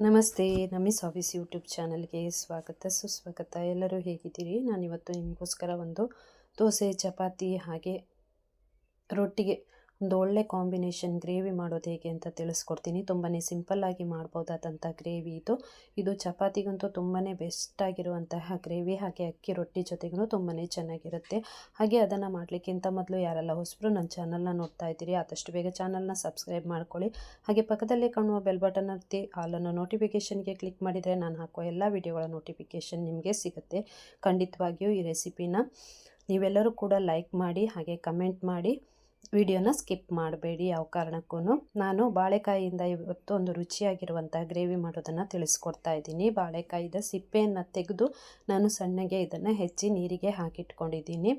ನಮಸ್ತೆ ನಮಿಸ್ office YouTube ಚಾನಲ್ಗೆ ಸ್ವಾಗತ, ಸುಸ್ವಾಗತ. ಎಲ್ಲರೂ ಹೇಗಿದ್ದೀರಿ? ನಾನಿವತ್ತು ನಿಮಗೋಸ್ಕರ ಒಂದು ದೋಸೆ, ಚಪಾತಿ ಹಾಗೆ ರೊಟ್ಟಿಗೆ ಒಂದು ಒಳ್ಳೆ ಕಾಂಬಿನೇಷನ್ ಗ್ರೇವಿ ಮಾಡೋದು ಹೇಗೆ ಅಂತ ತಿಳಿಸ್ಕೊಡ್ತೀನಿ. ತುಂಬಾ ಸಿಂಪಲ್ಲಾಗಿ ಮಾಡ್ಬೋದಾದಂಥ ಗ್ರೇವಿ ಇದು. ಇದು ಚಪಾತಿಗಂತೂ ತುಂಬಾ ಬೆಸ್ಟಾಗಿರುವಂತಹ ಗ್ರೇವಿ. ಹಾಗೆ ಅಕ್ಕಿ ರೊಟ್ಟಿ ಜೊತೆಗೂ ತುಂಬಾ ಚೆನ್ನಾಗಿರುತ್ತೆ. ಹಾಗೆ ಅದನ್ನು ಮಾಡಲಿಕ್ಕಿಂತ ಮೊದಲು ಯಾರೆಲ್ಲ ಹೊಸಬ್ರು ನನ್ನ ಚಾನಲ್ನ ನೋಡ್ತಾ ಇದ್ದೀರಿ, ಆದಷ್ಟು ಬೇಗ ಚಾನಲ್ನ ಸಬ್ಸ್ಕ್ರೈಬ್ ಮಾಡ್ಕೊಳ್ಳಿ. ಹಾಗೆ ಪಕ್ಕದಲ್ಲೇ ಕಾಣುವ ಬೆಲ್ ಬಟನ್ ಹತ್ತಿ ಹಾಲನ್ನು ನೋಟಿಫಿಕೇಷನ್ಗೆ ಕ್ಲಿಕ್ ಮಾಡಿದರೆ ನಾನು ಹಾಕುವ ಎಲ್ಲ ವಿಡಿಯೋಗಳ ನೋಟಿಫಿಕೇಷನ್ ನಿಮಗೆ ಸಿಗುತ್ತೆ. ಖಂಡಿತವಾಗಿಯೂ ಈ ರೆಸಿಪಿನ ನೀವೆಲ್ಲರೂ ಕೂಡ ಲೈಕ್ ಮಾಡಿ, ಹಾಗೆ ಕಮೆಂಟ್ ಮಾಡಿ. ವಿಡಿಯೋನ ಸ್ಕಿಪ್ ಮಾಡಬೇಡಿ, ಯಾವ ಕಾರಣಕ್ಕೂ ನಾನು ಬಾಳೆಕಾಯಿಯಿಂದ ಇವತ್ತು ಒಂದು ರುಚಿಯಾಗಿರುವಂಥ ಗ್ರೇವಿ ಮಾಡೋದನ್ನು ತಿಳಿಸ್ಕೊಡ್ತಾ ಇದ್ದೀನಿ. ಬಾಳೆಕಾಯಿದ ಸಿಪ್ಪೆಯನ್ನು ತೆಗೆದು ನಾನು ಸಣ್ಣಗೆ ಇದನ್ನು ಹೆಚ್ಚಿ ನೀರಿಗೆ ಹಾಕಿಟ್ಕೊಂಡಿದ್ದೀನಿ.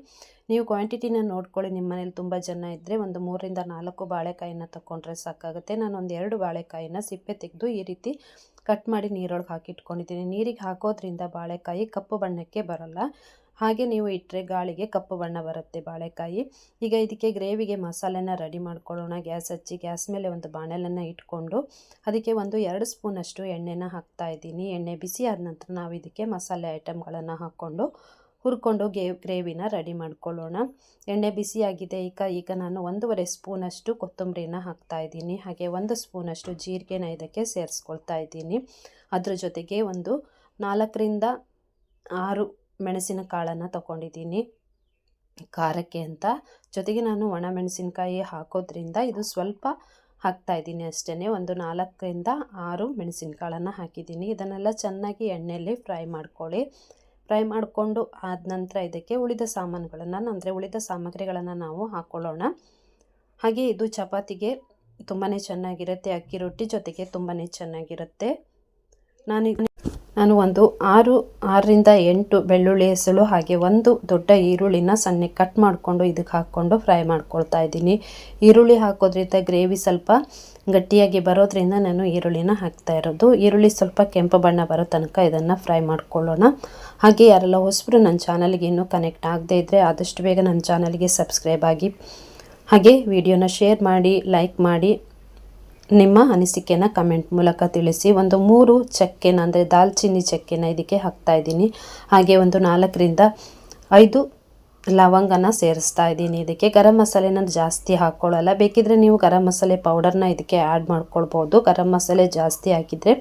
ನೀವು ಕ್ವಾಂಟಿಟಿನ ನೋಡ್ಕೊಳ್ಳಿ, ನಿಮ್ಮ ಮನೇಲಿ ತುಂಬ ಜನ ಇದ್ದರೆ ಒಂದು ಮೂರರಿಂದ ನಾಲ್ಕು ಬಾಳೆಕಾಯಿನ ತಗೊಂಡ್ರೆ ಸಾಕಾಗುತ್ತೆ. ನಾನು ಒಂದು ಎರಡು ಬಾಳೆಕಾಯಿನ ಸಿಪ್ಪೆ ತೆಗೆದು ಈ ರೀತಿ ಕಟ್ ಮಾಡಿ ನೀರೊಳಗೆ ಹಾಕಿಟ್ಕೊಂಡಿದ್ದೀನಿ. ನೀರಿಗೆ ಹಾಕೋದ್ರಿಂದ ಬಾಳೆಕಾಯಿ ಕಪ್ಪು ಬಣ್ಣಕ್ಕೆ ಬರಲ್ಲ. ಹಾಗೆ ನೀವು ಇಟ್ಟರೆ ಗಾಳಿಗೆ ಕಪ್ಪು ಬಣ್ಣ ಬರುತ್ತೆ ಬಾಳೆಕಾಯಿ. ಈಗ ಇದಕ್ಕೆ ಗ್ರೇವಿಗೆ ಮಸಾಲೆನ ರೆಡಿ ಮಾಡ್ಕೊಳ್ಳೋಣ. ಗ್ಯಾಸ್ ಹಚ್ಚಿ ಗ್ಯಾಸ್ ಮೇಲೆ ಒಂದು ಬಾಣಲೆನ ಇಟ್ಕೊಂಡು ಅದಕ್ಕೆ ಒಂದು ಎರಡು ಸ್ಪೂನಷ್ಟು ಎಣ್ಣೆನ ಹಾಕ್ತಾ ಇದ್ದೀನಿ. ಎಣ್ಣೆ ಬಿಸಿ ಆದ ನಂತರ ನಾವು ಇದಕ್ಕೆ ಮಸಾಲೆ ಐಟಮ್ಗಳನ್ನು ಹಾಕ್ಕೊಂಡು ಹುರ್ಕೊಂಡು ಗೇ ಗ್ರೇವಿನ ರೆಡಿ ಮಾಡ್ಕೊಳ್ಳೋಣ. ಎಣ್ಣೆ ಬಿಸಿಯಾಗಿದೆ ಈಗ ಈಗ ನಾನು ಒಂದೂವರೆ ಸ್ಪೂನಷ್ಟು ಕೊತ್ತಂಬರಿನ ಹಾಕ್ತಾ ಇದ್ದೀನಿ. ಹಾಗೆ ಒಂದು ಸ್ಪೂನಷ್ಟು ಜೀರಿಗೆನ ಇದಕ್ಕೆ ಸೇರಿಸ್ಕೊಳ್ತಾ ಇದ್ದೀನಿ. ಅದ್ರ ಜೊತೆಗೆ ಒಂದು ನಾಲ್ಕರಿಂದ ಆರು ಮೆಣಸಿನ ಕಾಳನ್ನು ತಗೊಂಡಿದ್ದೀನಿ. ಖಾರಕ್ಕೆ ಅಂತ. ಜೊತೆಗೆ ನಾನು ಒಣ ಮೆಣಸಿನಕಾಯಿ ಹಾಕೋದ್ರಿಂದ ಇದು ಸ್ವಲ್ಪ ಹಾಕ್ತಾ ಇದ್ದೀನಿ ಅಷ್ಟೇ ಒಂದು ನಾಲ್ಕರಿಂದ ಆರು ಮೆಣಸಿನಕಾಳನ್ನು ಹಾಕಿದ್ದೀನಿ. ಇದನ್ನೆಲ್ಲ ಚೆನ್ನಾಗಿ ಎಣ್ಣೆಯಲ್ಲಿ ಫ್ರೈ ಮಾಡ್ಕೊಳ್ಳಿ. ಫ್ರೈ ಮಾಡಿಕೊಂಡು ಆದ ನಂತರ ಇದಕ್ಕೆ ಉಳಿದ ಸಾಮಾನುಗಳನ್ನು, ಅಂದರೆ ಉಳಿದ ಸಾಮಗ್ರಿಗಳನ್ನು ನಾವು ಹಾಕ್ಕೊಳ್ಳೋಣ ಹಾಗೆ ಇದು ಚಪಾತಿಗೆ ತುಂಬಾ ಚೆನ್ನಾಗಿರುತ್ತೆ. ಅಕ್ಕಿ ರೊಟ್ಟಿ ಜೊತೆಗೆ ತುಂಬಾ ಚೆನ್ನಾಗಿರುತ್ತೆ. ನಾನು ನಾನು ಒಂದು ಆರು, ಆರರಿಂದ ಎಂಟು ಬೆಳ್ಳುಳ್ಳಿ ಹೆಸಳು ಹಾಗೆ ಒಂದು ದೊಡ್ಡ ಈರುಳ್ಳಿನ ಸಣ್ಣಗೆ ಕಟ್ ಮಾಡಿಕೊಂಡು ಇದಕ್ಕೆ ಹಾಕ್ಕೊಂಡು ಫ್ರೈ ಮಾಡ್ಕೊಳ್ತಾ ಇದ್ದೀನಿ. ಈರುಳ್ಳಿ ಹಾಕೋದ್ರಿಂದ ಗ್ರೇವಿ ಸ್ವಲ್ಪ ಗಟ್ಟಿಯಾಗಿ ಬರೋದ್ರಿಂದ ನಾನು ಈರುಳ್ಳಿನ ಹಾಕ್ತಾ ಇರೋದು. ಈರುಳ್ಳಿ ಸ್ವಲ್ಪ ಕೆಂಪು ಬಣ್ಣ ಬರೋ ತನಕ ಇದನ್ನು ಫ್ರೈ ಮಾಡ್ಕೊಳ್ಳೋಣ. ಹಾಗೆ ಯಾರೆಲ್ಲ ಹೊಸಬ್ರು ನನ್ನ ಚಾನಲ್ಗೆ ಇನ್ನೂ ಕನೆಕ್ಟ್ ಆಗದೇ ಇದ್ದರೆ ಆದಷ್ಟು ಬೇಗ ನನ್ನ ಚಾನಲ್ಗೆ ಸಬ್ಸ್ಕ್ರೈಬ್ ಆಗಿ. ಹಾಗೆ ವಿಡಿಯೋನ ಶೇರ್ ಮಾಡಿ ಲೈಕ್ ಮಾಡಿ. ನಿಮ್ಮ ಅನಿಸಿಕೆನ ಕಮೆಂಟ್ ಮೂಲಕ ತಿಳಿಸಿ. ಒಂದು ಮೂರು ಚಕ್ಕೆನ ಅಂದರೆ ದಾಲ್ಚಿನ್ನಿ ಚಕ್ಕೆನ ಇದಕ್ಕೆ ಹಾಕ್ತಾ ಇದ್ದೀನಿ. ಹಾಗೆ ಒಂದು ನಾಲ್ಕರಿಂದ ಐದು ಲವಂಗನ ಸೇರಿಸ್ತಾ ಇದ್ದೀನಿ ಇದಕ್ಕೆ. ಗರಂ ಮಸಾಲೆನ ಜಾಸ್ತಿ ಹಾಕ್ಕೊಳ್ಳಲ್ಲ ಬೇಕಿದ್ರೆ ನೀವು ಗರಂ ಮಸಾಲೆ ಪೌಡರ್ನ ಇದಕ್ಕೆ ಆ್ಯಡ್ ಮಾಡ್ಕೊಳ್ಬೋದು. ಗರಂ ಮಸಾಲೆ ಜಾಸ್ತಿ ಹಾಕಿದರೆ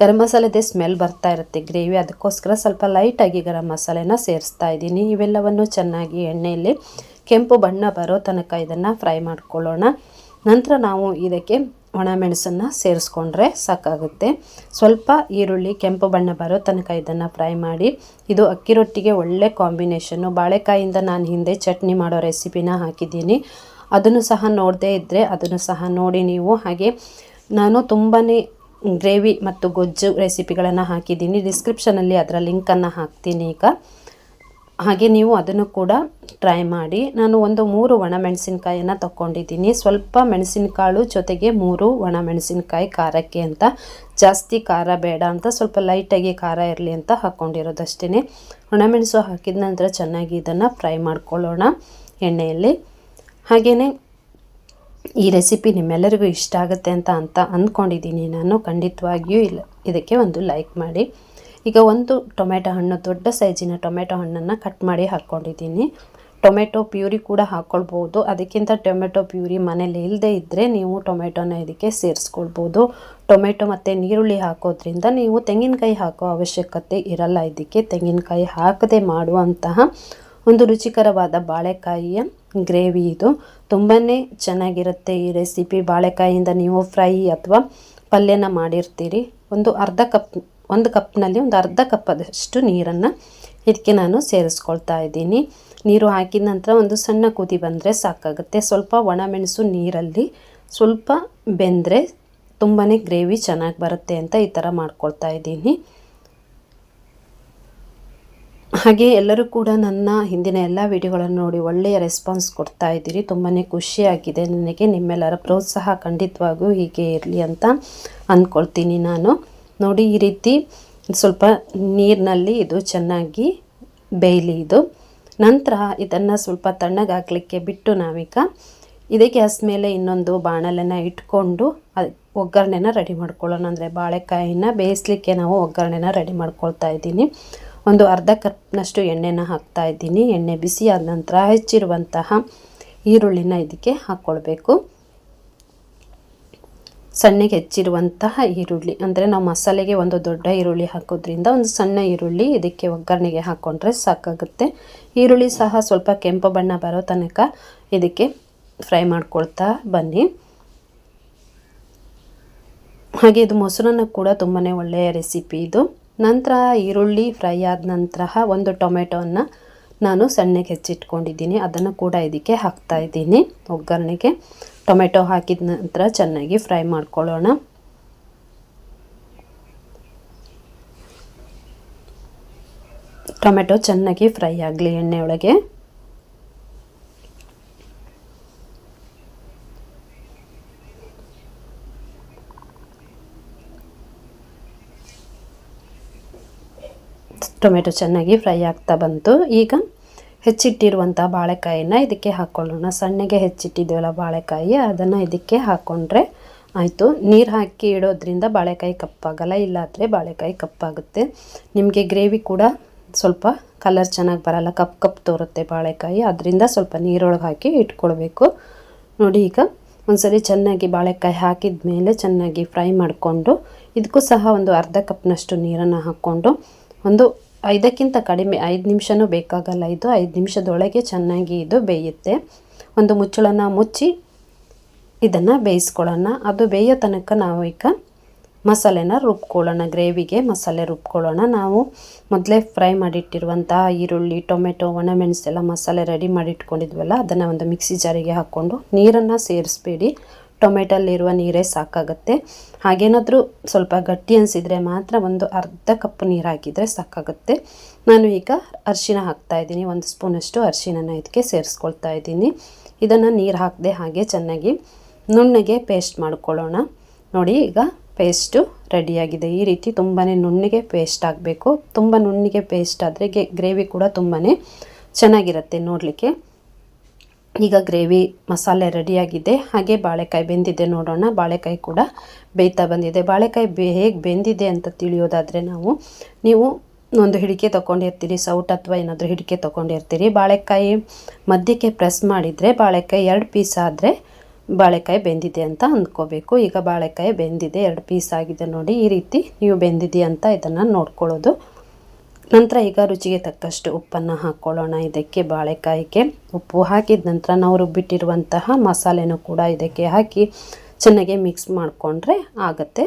ಗರಂ ಮಸಾಲೆದೇ ಸ್ಮೆಲ್ ಬರ್ತಾ ಇರುತ್ತೆ ಗ್ರೇವಿ ಅದಕ್ಕೋಸ್ಕರ ಸ್ವಲ್ಪ ಲೈಟಾಗಿ ಗರಂ ಮಸಾಲೆನ ಸೇರಿಸ್ತಾ ಇದ್ದೀನಿ. ಇವೆಲ್ಲವನ್ನು ಚೆನ್ನಾಗಿ ಎಣ್ಣೆಯಲ್ಲಿ ಕೆಂಪು ಬಣ್ಣ ಬರೋ ತನಕ ಇದನ್ನು ಫ್ರೈ ಮಾಡ್ಕೊಳ್ಳೋಣ. ನಂತರ ನಾವು ಇದಕ್ಕೆ ಒಣಮೆಣಸನ್ನು ಸೇರಿಸ್ಕೊಂಡ್ರೆ ಸಾಕಾಗುತ್ತೆ. ಸ್ವಲ್ಪ ಈರುಳ್ಳಿ, ಕೆಂಪು ಬಣ್ಣ ಬರೋ ತನಕ ಇದನ್ನು ಫ್ರೈ ಮಾಡಿ, ಇದು ಅಕ್ಕಿ ರೊಟ್ಟಿಗೆ ಒಳ್ಳೆ ಕಾಂಬಿನೇಷನ್ನು. ಬಾಳೆಕಾಯಿಂದ ನಾನು ಹಿಂದೆ ಚಟ್ನಿ ಮಾಡೋ ರೆಸಿಪಿನ ಹಾಕಿದ್ದೀನಿ. ಅದನ್ನು ಸಹ ನೋಡದೇ ಇದ್ದರೆ ಅದನ್ನು ಸಹ ನೋಡಿ ನೀವು. ಹಾಗೆ ನಾನು ತುಂಬಾ ಗ್ರೇವಿ ಮತ್ತು ಗೊಜ್ಜು ರೆಸಿಪಿಗಳನ್ನು ಹಾಕಿದ್ದೀನಿ. ಡಿಸ್ಕ್ರಿಪ್ಷನಲ್ಲಿ ಅದರ ಲಿಂಕನ್ನು ಹಾಕ್ತೀನಿ ಈಗ. ಹಾಗೆ ನೀವು ಅದನ್ನು ಕೂಡ ಟ್ರೈ ಮಾಡಿ. ನಾನು ಒಂದು ಮೂರು ಒಣಮೆಣಸಿನ್ಕಾಯನ್ನು ತಗೊಂಡಿದ್ದೀನಿ ಸ್ವಲ್ಪ ಮೆಣಸಿನಕಾಳು ಜೊತೆಗೆ ಮೂರು ಒಣಮೆಣಸಿನ್ಕಾಯಿ ಖಾರಕ್ಕೆ ಅಂತ. ಜಾಸ್ತಿ ಖಾರ ಬೇಡ ಅಂತ, ಸ್ವಲ್ಪ ಲೈಟಾಗಿ ಖಾರ ಇರಲಿ ಅಂತ ಹಾಕ್ಕೊಂಡಿರೋದಷ್ಟೇ ಒಣಮೆಣಸು ಹಾಕಿದ ನಂತರ ಚೆನ್ನಾಗಿ ಇದನ್ನು ಫ್ರೈ ಮಾಡ್ಕೊಳ್ಳೋಣ ಎಣ್ಣೆಯಲ್ಲಿ. ಹಾಗೆಯೇ ಈ ರೆಸಿಪಿ ನಿಮ್ಮೆಲ್ಲರಿಗೂ ಇಷ್ಟ ಆಗುತ್ತೆ ಅಂತ ಅಂತ ಅಂದ್ಕೊಂಡಿದ್ದೀನಿ ನಾನು. ಖಂಡಿತವಾಗಿಯೂ ಇಲ್ಲ, ಇದಕ್ಕೆ ಒಂದು ಲೈಕ್ ಮಾಡಿ. ಈಗ ಒಂದು ಟೊಮೆಟೊ ಹಣ್ಣು, ದೊಡ್ಡ ಸೈಜಿನ ಟೊಮೆಟೊ ಹಣ್ಣನ್ನು ಕಟ್ ಮಾಡಿ ಹಾಕ್ಕೊಂಡಿದ್ದೀನಿ ಟೊಮೆಟೊ ಪ್ಯೂರಿ ಕೂಡ ಹಾಕ್ಕೊಳ್ಬೋದು ಅದಕ್ಕಿಂತ ಟೊಮೆಟೊ ಪ್ಯೂರಿ ಮನೇಲಿ ಇಲ್ಲದೆ ಇದ್ದರೆ ನೀವು ಟೊಮೆಟೊನ ಇದಕ್ಕೆ ಸೇರಿಸ್ಕೊಳ್ಬೋದು. ಟೊಮೆಟೊ ಮತ್ತು ನೀರುಳ್ಳಿ ಹಾಕೋದ್ರಿಂದ ನೀವು ತೆಂಗಿನಕಾಯಿ ಹಾಕೋ ಅವಶ್ಯಕತೆ ಇರಲ್ಲ. ಇದಕ್ಕೆ ತೆಂಗಿನಕಾಯಿ ಹಾಕದೆ ಮಾಡುವಂತಹ ಒಂದು ರುಚಿಕರವಾದ ಬಾಳೆಕಾಯಿಯ ಗ್ರೇವಿ ಇದು. ತುಂಬಾ ಚೆನ್ನಾಗಿರುತ್ತೆ ಈ ರೆಸಿಪಿ. ಬಾಳೆಕಾಯಿಯಿಂದ ನೀವು ಫ್ರೈ ಅಥವಾ ಪಲ್ಯನ ಮಾಡಿರ್ತೀರಿ. ಒಂದು ಅರ್ಧ ಕಪ್ ಒಂದು ಕಪ್ನಲ್ಲಿ ಒಂದು ಅರ್ಧ ಕಪ್ಪದಷ್ಟು ನೀರನ್ನು ಇದಕ್ಕೆ ನಾನು ಸೇರಿಸ್ಕೊಳ್ತಾ ಇದ್ದೀನಿ. ನೀರು ಹಾಕಿದ ನಂತರ ಒಂದು ಸಣ್ಣ ಕುದಿ ಬಂದರೆ ಸಾಕಾಗುತ್ತೆ. ಸ್ವಲ್ಪ ಒಣಮೆಣಸು ನೀರಲ್ಲಿ ಸ್ವಲ್ಪ ಬೆಂದರೆ ತುಂಬಾ ಗ್ರೇವಿ ಚೆನ್ನಾಗಿ ಬರುತ್ತೆ ಅಂತ ಈ ಥರ ಮಾಡ್ಕೊಳ್ತಾ ಇದ್ದೀನಿ. ಹಾಗೆ ಎಲ್ಲರೂ ಕೂಡ ನನ್ನ ಹಿಂದಿನ ಎಲ್ಲ ವಿಡಿಯೋಗಳನ್ನು ನೋಡಿ ಒಳ್ಳೆಯ ರೆಸ್ಪಾನ್ಸ್ ಕೊಡ್ತಾ ಇದ್ದೀರಿ. ತುಂಬಾ ಖುಷಿಯಾಗಿದೆ. ನನಗೆ ನಿಮ್ಮೆಲ್ಲರ ಪ್ರೋತ್ಸಾಹ ಖಂಡಿತವಾಗೂ ಹೀಗೆ ಇರಲಿ ಅಂತ ಅಂದ್ಕೊಳ್ತೀನಿ ನಾನು. ನೋಡಿ ಈ ರೀತಿ ಸ್ವಲ್ಪ ನೀರಿನಲ್ಲಿ ಇದು ಚೆನ್ನಾಗಿ ಬೇಯಲಿ ಇದು. ನಂತರ ಇದನ್ನು ಸ್ವಲ್ಪ ತಣ್ಣಗಾಗಲಿಕ್ಕೆ ಬಿಟ್ಟು ನಾವೀಗ ಇದೇ ಗ್ಯಾಸ್ ಮೇಲೆ ಇನ್ನೊಂದು ಬಾಣಲೆನ ಇಟ್ಕೊಂಡು ಒಗ್ಗರಣೆನ ರೆಡಿ ಮಾಡ್ಕೊಳ್ಳೋಣ. ಅಂದರೆ ಬಾಳೆಕಾಯಿನ ಬೇಯಿಸ್ಲಿಕ್ಕೆ ನಾವು ಒಗ್ಗರಣೆನ ರೆಡಿ ಮಾಡ್ಕೊಳ್ತಾ ಇದ್ದೀನಿ. ಒಂದು ಅರ್ಧ ಕಪ್ನಷ್ಟು ಎಣ್ಣೆನ ಹಾಕ್ತಾ ಇದ್ದೀನಿ. ಎಣ್ಣೆ ಬಿಸಿ ಆದ ನಂತರ ಹೆಚ್ಚಿರುವಂತಹ ಈರುಳ್ಳಿನ ಇದಕ್ಕೆ ಹಾಕ್ಕೊಳ್ಬೇಕು. ಸಣ್ಣಗೆ ಹೆಚ್ಚಿರುವಂತಹ ಈರುಳ್ಳಿ. ಅಂದರೆ ನಾವು ಮಸಾಲೆಗೆ ಒಂದು ದೊಡ್ಡ ಈರುಳ್ಳಿ ಹಾಕೋದ್ರಿಂದ ಒಂದು ಸಣ್ಣ ಈರುಳ್ಳಿ ಇದಕ್ಕೆ ಒಗ್ಗರಣೆಗೆ ಹಾಕ್ಕೊಂಡ್ರೆ ಸಾಕಾಗುತ್ತೆ. ಈರುಳ್ಳಿ ಸಹ ಸ್ವಲ್ಪ ಕೆಂಪು ಬಣ್ಣ ಬರೋ ತನಕ ಇದಕ್ಕೆ ಫ್ರೈ ಮಾಡ್ಕೊಳ್ತಾ ಬನ್ನಿ. ಹಾಗೆ ಇದು ಮೊಸರನ್ನ ಕೂಡ ತುಂಬಾ ಒಳ್ಳೆಯ ರೆಸಿಪಿ ಇದು. ನಂತರ ಈರುಳ್ಳಿ ಫ್ರೈ ಆದ ನಂತರ ಒಂದು ಟೊಮೆಟೊವನ್ನು ನಾನು ಸಣ್ಣಗೆ ಹೆಚ್ಚಿಟ್ಕೊಂಡಿದ್ದೀನಿ. ಅದನ್ನು ಕೂಡ ಇದಕ್ಕೆ ಹಾಕ್ತಾ ಇದ್ದೀನಿ ಒಗ್ಗರಣೆಗೆ. ಟೊಮೆಟೊ ಹಾಕಿದ ನಂತರ ಚೆನ್ನಾಗಿ ಫ್ರೈ ಮಾಡ್ಕೊಳ್ಳೋಣ. ಟೊಮೆಟೊ ಚೆನ್ನಾಗಿ ಫ್ರೈ ಆಗಲಿ ಎಣ್ಣೆಯೊಳಗೆ. ಟೊಮೆಟೊ ಚೆನ್ನಾಗಿ ಫ್ರೈ ಆಗ್ತಾ ಬಂತು. ಈಗ ಹೆಚ್ಚಿಟ್ಟಿರುವಂಥ ಬಾಳೆಕಾಯಿನ ಇದಕ್ಕೆ ಹಾಕ್ಕೊಳ್ಳೋಣ ಸಣ್ಣಗೆ ಹೆಚ್ಚಿಟ್ಟಿದ್ದೀವಲ್ಲ ಬಾಳೆಕಾಯಿ, ಅದನ್ನು ಇದಕ್ಕೆ ಹಾಕ್ಕೊಂಡ್ರೆ ಆಯಿತು. ನೀರು ಹಾಕಿ ಇಡೋದ್ರಿಂದ ಬಾಳೆಕಾಯಿ ಕಪ್ಪಾಗಲ್ಲ, ಇಲ್ಲಾದರೆ ಬಾಳೆಕಾಯಿ ಕಪ್ಪಾಗುತ್ತೆ. ನಿಮಗೆ ಗ್ರೇವಿ ಕೂಡ ಸ್ವಲ್ಪ ಕಲರ್ ಚೆನ್ನಾಗಿ ಬರಲ್ಲ, ಕಪ್ ಕಪ್ ತೋರುತ್ತೆ ಬಾಳೆಕಾಯಿ, ಅದರಿಂದ ಸ್ವಲ್ಪ ನೀರೊಳಗೆ ಹಾಕಿ ಇಟ್ಕೊಳ್ಬೇಕು. ನೋಡಿ ಈಗ ಒಂದ್ಸರಿ ಚೆನ್ನಾಗಿ ಬಾಳೆಕಾಯಿ ಹಾಕಿದ ಮೇಲೆ ಚೆನ್ನಾಗಿ ಫ್ರೈ ಮಾಡಿಕೊಂಡು, ಇದಕ್ಕೂ ಸಹ ಒಂದು ಅರ್ಧ ಕಪ್ನಷ್ಟು ನೀರನ್ನು ಹಾಕ್ಕೊಂಡು ಒಂದು ಐದಕ್ಕಿಂತ ಕಡಿಮೆ ಐದು ನಿಮಿಷನೂ ಬೇಕಾಗಲ್ಲ ಇದು. ಐದು ನಿಮಿಷದೊಳಗೆ ಚೆನ್ನಾಗಿ ಇದು ಬೇಯುತ್ತೆ. ಒಂದು ಮುಚ್ಚಳನ ಮುಚ್ಚಿ ಇದನ್ನು ಬೇಯಿಸ್ಕೊಳ್ಳೋಣ. ಅದು ಬೇಯೋ ತನಕ ನಾವು ಈಗ ಮಸಾಲೆನ ರುಬ್ಕೊಳ್ಳೋಣ. ಗ್ರೇವಿಗೆ ಮಸಾಲೆ ರುಬ್ಕೊಳ್ಳೋಣ. ನಾವು ಮೊದಲೇ ಫ್ರೈ ಮಾಡಿಟ್ಟಿರುವಂಥ ಈರುಳ್ಳಿ, ಟೊಮೆಟೊ, ಒಣಮೆಣಸೆಲ್ಲ ಮಸಾಲೆ ರೆಡಿ ಮಾಡಿ ಇಟ್ಕೊಂಡಿದ್ವಲ್ಲ ಅದನ್ನು ಒಂದು ಮಿಕ್ಸಿ ಜಾರಿಗೆ ಹಾಕ್ಕೊಂಡು ನೀರನ್ನು ಸೇರಿಸ್ಬೇಡಿ. ಟೊಮೆಟೊಲ್ಲಿರುವ ನೀರೇ ಸಾಕಾಗುತ್ತೆ. ಹಾಗೇನಾದರೂ ಸ್ವಲ್ಪ ಗಟ್ಟಿ ಅನಿಸಿದರೆ ಮಾತ್ರ ಒಂದು ಅರ್ಧ ಕಪ್ ನೀರು ಹಾಕಿದರೆ ಸಾಕಾಗುತ್ತೆ. ನಾನು ಈಗ ಅರಿಶಿನ ಹಾಕ್ತಾ ಇದ್ದೀನಿ. ಒಂದು ಸ್ಪೂನಷ್ಟು ಅರಿಶಿನ ಇದಕ್ಕೆ ಸೇರಿಸ್ಕೊಳ್ತಾ ಇದ್ದೀನಿ. ಇದನ್ನು ನೀರು ಹಾಕದೆ ಹಾಗೆ ಚೆನ್ನಾಗಿ ನುಣ್ಣಗೆ ಪೇಸ್ಟ್ ಮಾಡ್ಕೊಳ್ಳೋಣ. ನೋಡಿ, ಈಗ ಪೇಸ್ಟು ರೆಡಿಯಾಗಿದೆ. ಈ ರೀತಿ ತುಂಬಾ ನುಣ್ಣಗೆ ಪೇಸ್ಟ್ ಆಗಬೇಕು. ತುಂಬ ನುಣ್ಣಗೆ ಪೇಸ್ಟ್ ಆದರೆ ಗ್ರೇವಿ ಕೂಡ ತುಂಬಾ ಚೆನ್ನಾಗಿರುತ್ತೆ ನೋಡಲಿಕ್ಕೆ. ಈಗ ಗ್ರೇವಿ ಮಸಾಲೆ ರೆಡಿಯಾಗಿದೆ. ಹಾಗೆ ಬಾಳೆಕಾಯಿ ಬೆಂದಿದೆ ನೋಡೋಣ. ಬಾಳೆಕಾಯಿ ಕೂಡ ಬೇಯ್ತಾ ಬಂದಿದೆ. ಬಾಳೆಕಾಯಿ ಬೇ, ಹೇಗೆ ಬೆಂದಿದೆ ಅಂತ ತಿಳಿಯೋದಾದರೆ ನಾವು, ನೀವು ಒಂದು ಹಿಡಿಕೆ ತೊಗೊಂಡಿರ್ತೀರಿ, ಸೌಟ್ ಅಥವಾ ಏನಾದರೂ ಹಿಡಿಕೆ ತೊಗೊಂಡಿರ್ತೀರಿ. ಬಾಳೆಕಾಯಿ ಮಧ್ಯಕ್ಕೆ ಪ್ರೆಸ್ ಮಾಡಿದರೆ ಬಾಳೆಕಾಯಿ ಎರಡು ಪೀಸ್ ಆದರೆ ಬಾಳೆಕಾಯಿ ಬೆಂದಿದೆ ಅಂತ ಅಂದ್ಕೋಬೇಕು. ಈಗ ಬಾಳೆಕಾಯಿ ಬೆಂದಿದೆ, ಎರಡು ಪೀಸ್ ಆಗಿದೆ ನೋಡಿ. ಈ ರೀತಿ ನೀವು ಬೆಂದಿದೆ ಅಂತ ಇದನ್ನು ನೋಡ್ಕೊಳ್ಳೋದು. ನಂತರ ಈಗ ರುಚಿಗೆ ತಕ್ಕಷ್ಟು ಉಪ್ಪನ್ನು ಹಾಕ್ಕೊಳ್ಳೋಣ ಇದಕ್ಕೆ ಬಾಳೆಕಾಯಿಗೆ ಉಪ್ಪು ಹಾಕಿದ ನಂತರ ನಾವು ರುಬ್ಬಿಟ್ಟಿರುವಂತಹ ಮಸಾಲೆನೂ ಕೂಡ ಇದಕ್ಕೆ ಹಾಕಿ ಚೆನ್ನಾಗಿ ಮಿಕ್ಸ್ ಮಾಡಿಕೊಂಡ್ರೆ ಆಗುತ್ತೆ.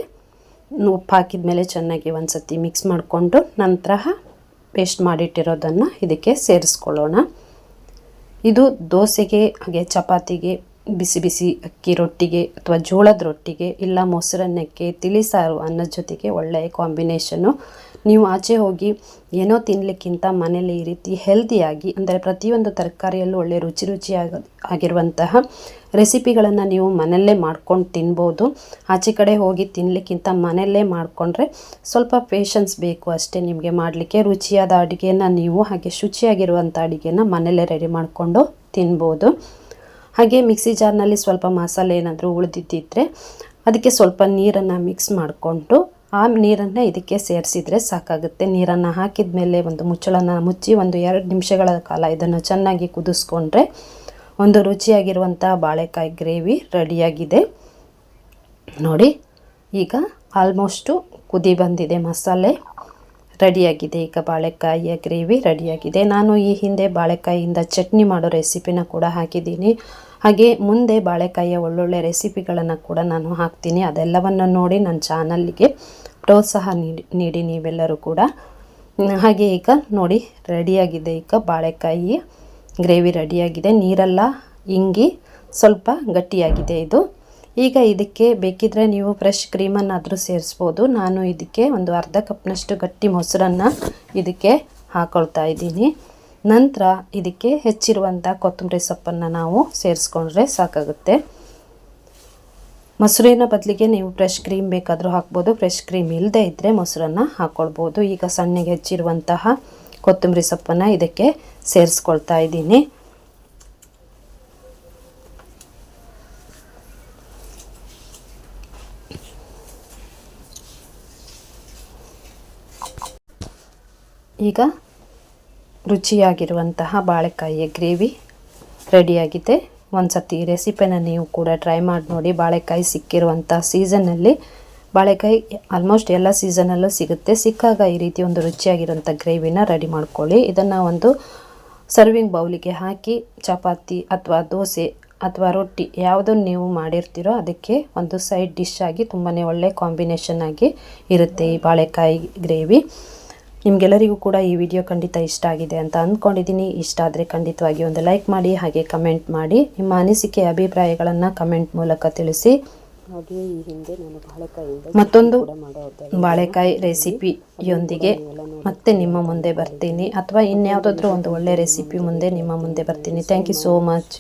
ಉಪ್ಪು ಹಾಕಿದ ಮೇಲೆ ಚೆನ್ನಾಗಿ ಒಂದು ಸತಿ ಮಿಕ್ಸ್ ಮಾಡಿಕೊಂಡು ನಂತರ ಪೇಸ್ಟ್ ಮಾಡಿಟ್ಟಿರೋದನ್ನು ಇದಕ್ಕೆ ಸೇರಿಸ್ಕೊಳ್ಳೋಣ. ಇದು ದೋಸೆಗೆ, ಹಾಗೆ ಚಪಾತಿಗೆ, ಬಿಸಿ ಬಿಸಿ ಅಕ್ಕಿ ರೊಟ್ಟಿಗೆ ಅಥವಾ ಜೋಳದ ರೊಟ್ಟಿಗೆ ಇಲ್ಲ ಮೊಸರನ್ನಕ್ಕೆ ತಿಳಿಸಾರು ಅನ್ನದ ಜೊತೆಗೆ ಒಳ್ಳೆಯ ಕಾಂಬಿನೇಷನ್ನು ನೀವು ಆಚೆ ಹೋಗಿ ಏನೋ ತಿನ್ನಲಿಕ್ಕಿಂತ ಮನೇಲಿ ಈ ರೀತಿ ಹೆಲ್ದಿಯಾಗಿ ಅಂದರೆ ಪ್ರತಿಯೊಂದು ತರಕಾರಿಯಲ್ಲೂ ಒಳ್ಳೆ ರುಚಿ ರುಚಿಯಾಗ ಆಗಿರುವಂತಹ ರೆಸಿಪಿಗಳನ್ನು ನೀವು ಮನೆಯಲ್ಲೇ ಮಾಡ್ಕೊಂಡು ತಿನ್ಬೋದು. ಆಚೆ ಕಡೆ ಹೋಗಿ ತಿನ್ನಲಿಕ್ಕಿಂತ ಮನೆಯಲ್ಲೇ ಮಾಡಿಕೊಂಡ್ರೆ ಸ್ವಲ್ಪ ಪೇಷನ್ಸ್ ಬೇಕು ಅಷ್ಟೇ ನಿಮಗೆ ಮಾಡಲಿಕ್ಕೆ. ರುಚಿಯಾದ ಅಡುಗೆಯನ್ನು ನೀವು ಹಾಗೆ ಶುಚಿಯಾಗಿರುವಂಥ ಅಡುಗೆನ ಮನೆಯಲ್ಲೇ ರೆಡಿ ಮಾಡಿಕೊಂಡು ತಿನ್ಬೋದು. ಹಾಗೆ ಮಿಕ್ಸಿ ಜಾರ್ನಲ್ಲಿ ಸ್ವಲ್ಪ ಮಸಾಲೆ ಏನಾದರೂ ಉಳಿದಿದ್ದಿದ್ರೆ ಅದಕ್ಕೆ ಸ್ವಲ್ಪ ನೀರನ್ನು ಮಿಕ್ಸ್ ಮಾಡಿಕೊಂಡು ಆ ನೀರನ್ನು ಇದಕ್ಕೆ ಸೇರಿಸಿದರೆ ಸಾಕಾಗುತ್ತೆ. ನೀರನ್ನು ಹಾಕಿದ ಮೇಲೆ ಒಂದು ಮುಚ್ಚಳನ ಮುಚ್ಚಿ ಒಂದು ಎರಡು ನಿಮಿಷಗಳ ಕಾಲ ಇದನ್ನು ಚೆನ್ನಾಗಿ ಕುದಿಸ್ಕೊಂಡ್ರೆ ಒಂದು ರುಚಿಯಾಗಿರುವಂಥ ಬಾಳೆಕಾಯಿ ಗ್ರೇವಿ ರೆಡಿಯಾಗಿದೆ. ನೋಡಿ, ಈಗ ಆಲ್ಮೋಸ್ಟು ಕುದಿ ಬಂದಿದೆ, ಮಸಾಲೆ ರೆಡಿಯಾಗಿದೆ. ಈಗ ಬಾಳೆಕಾಯಿಯ ಗ್ರೇವಿ ರೆಡಿಯಾಗಿದೆ. ನಾನು ಈ ಹಿಂದೆ ಬಾಳೆಕಾಯಿಯಿಂದ ಚಟ್ನಿ ಮಾಡೋ ರೆಸಿಪಿನ ಕೂಡ ಹಾಕಿದ್ದೀನಿ. ಹಾಗೆ ಮುಂದೆ ಬಾಳೆಕಾಯಿಯ ಒಳ್ಳೊಳ್ಳೆ ರೆಸಿಪಿಗಳನ್ನು ಕೂಡ ನಾನು ಹಾಕ್ತೀನಿ. ಅದೆಲ್ಲವನ್ನು ನೋಡಿ ನನ್ನ ಚಾನಲ್ಗೆ ಪ್ರೋತ್ಸಾಹ ನೀಡಿ ನೀಡಿ ನೀವೆಲ್ಲರೂ ಕೂಡ. ಹಾಗೆ ಈಗ ನೋಡಿ ರೆಡಿಯಾಗಿದೆ. ಈಗ ಬಾಳೆಕಾಯಿ ಗ್ರೇವಿ ರೆಡಿಯಾಗಿದೆ. ನೀರೆಲ್ಲ ಇಂಗಿ ಸ್ವಲ್ಪ ಗಟ್ಟಿಯಾಗಿದೆ ಇದು. ಈಗ ಇದಕ್ಕೆ ಬೇಕಿದ್ರೆ ನೀವು ಫ್ರೆಶ್ ಕ್ರೀಮನ್ನಾದರೂ ಸೇರಿಸ್ಬೋದು. ನಾನು ಇದಕ್ಕೆ ಒಂದು ಅರ್ಧ ಕಪ್ನಷ್ಟು ಗಟ್ಟಿ ಮೊಸರನ್ನು ಇದಕ್ಕೆ ಹಾಕೊಳ್ತಾ ಇದ್ದೀನಿ. ನಂತರ ಇದಕ್ಕೆ ಹೆಚ್ಚಿರುವಂಥ ಕೊತ್ತಂಬರಿ ಸೊಪ್ಪನ್ನು ನಾವು ಸೇರಿಸ್ಕೊಂಡ್ರೆ ಸಾಕಾಗುತ್ತೆ. ಮೊಸರಿನ ಬದಲಿಗೆ ನೀವು ಫ್ರೆಶ್ ಕ್ರೀಮ್ ಬೇಕಾದರೂ ಹಾಕ್ಬೋದು. ಫ್ರೆಶ್ ಕ್ರೀಮ್ ಇಲ್ಲದೆ ಇದ್ದರೆ ಮೊಸರನ್ನು ಹಾಕ್ಕೊಳ್ಬೋದು ಈಗ ಸಣ್ಣಗೆ ಹೆಚ್ಚಿರುವಂತಹ ಕೊತ್ತಂಬರಿ ಸೊಪ್ಪನ್ನು ಇದಕ್ಕೆ ಸೇರಿಸ್ಕೊಳ್ತಾ ಇದ್ದೀನಿ. ಈಗ ರುಚಿಯಾಗಿರುವಂತಹ ಬಾಳೆಕಾಯಿಯ ಗ್ರೇವಿ ರೆಡಿಯಾಗಿದೆ. ಒಂದು ಸತಿ ಈ ರೆಸಿಪಿನ ನೀವು ಕೂಡ ಟ್ರೈ ಮಾಡಿ ನೋಡಿ. ಬಾಳೆಕಾಯಿ ಸಿಕ್ಕಿರುವಂಥ ಸೀಸನ್ನಲ್ಲಿ ಬಾಳೆಕಾಯಿ ಆಲ್ಮೋಸ್ಟ್ ಎಲ್ಲ ಸೀಸನಲ್ಲೂ ಸಿಗುತ್ತೆ. ಸಿಕ್ಕಾಗ ಈ ರೀತಿ ಒಂದು ರುಚಿಯಾಗಿರುವಂಥ ಗ್ರೇವಿನ ರೆಡಿ ಮಾಡ್ಕೊಳ್ಳಿ. ಇದನ್ನು ಒಂದು ಸರ್ವಿಂಗ್ ಬೌಲಿಗೆ ಹಾಕಿ ಚಪಾತಿ ಅಥವಾ ದೋಸೆ ಅಥವಾ ರೊಟ್ಟಿ ಯಾವುದನ್ನು ನೀವು ಮಾಡಿರ್ತೀರೋ ಅದಕ್ಕೆ ಒಂದು ಸೈಡ್ ಡಿಶ್ ಆಗಿ ತುಂಬಾ ಒಳ್ಳೆ ಕಾಂಬಿನೇಷನ್ ಆಗಿ ಇರುತ್ತೆ ಈ ಬಾಳೆಕಾಯಿ ಗ್ರೇವಿ. ನಿಮಗೆಲ್ಲರಿಗೂ ಕೂಡ ಈ ವಿಡಿಯೋ ಖಂಡಿತ ಇಷ್ಟ ಆಗಿದೆ ಅಂತ ಅಂದ್ಕೊಂಡಿದ್ದೀನಿ. ಇಷ್ಟ ಆದರೆ ಖಂಡಿತವಾಗಿ ಒಂದು ಲೈಕ್ ಮಾಡಿ ಹಾಗೆ ಕಮೆಂಟ್ ಮಾಡಿ. ನಿಮ್ಮ ಅನಿಸಿಕೆ ಅಭಿಪ್ರಾಯಗಳನ್ನು ಕಮೆಂಟ್ ಮೂಲಕ ತಿಳಿಸಿ. ಹಾಗೆ ಈ ಹಿಂದೆ ನಾನು ಬಾಳೆಕಾಯಿಯಿಂದ ಮತ್ತೊಂದು ಬಾಳೆಕಾಯಿ ರೆಸಿಪಿಯೊಂದಿಗೆ ಮತ್ತೆ ನಿಮ್ಮ ಮುಂದೆ ಬರ್ತೀನಿ. ಅಥವಾ ಇನ್ಯಾವುದಾದ್ರೂ ಒಂದು ಒಳ್ಳೆ ರೆಸಿಪಿ ಮುಂದೆ ನಿಮ್ಮ ಮುಂದೆ ಬರ್ತೀನಿ. Thank you so much